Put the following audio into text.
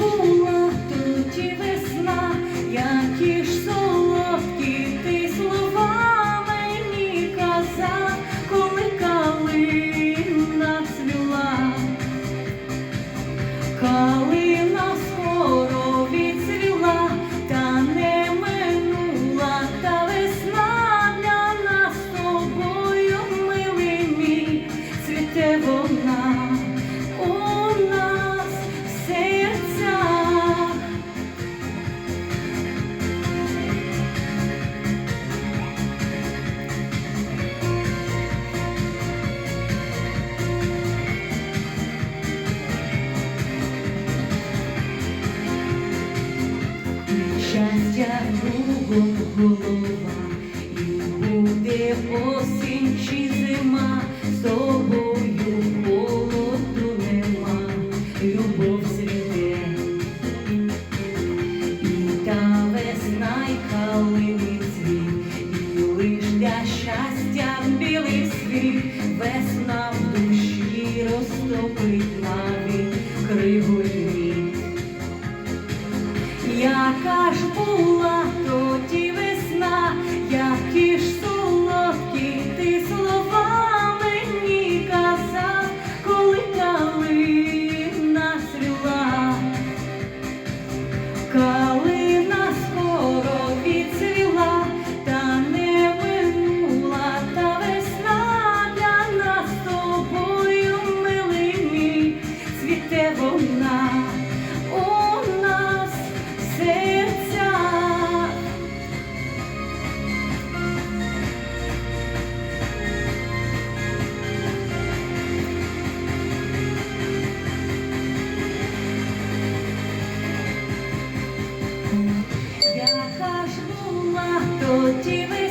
була тоді весна, які ж солодкі ти слова мені казав, коли калина цвіла. Калина Кругом голова, і буде осінь зима, з тобою холоду нема, любов світе, і та весна й калини і лиш для щастя білий світ, весна в душі розтопить Хотіли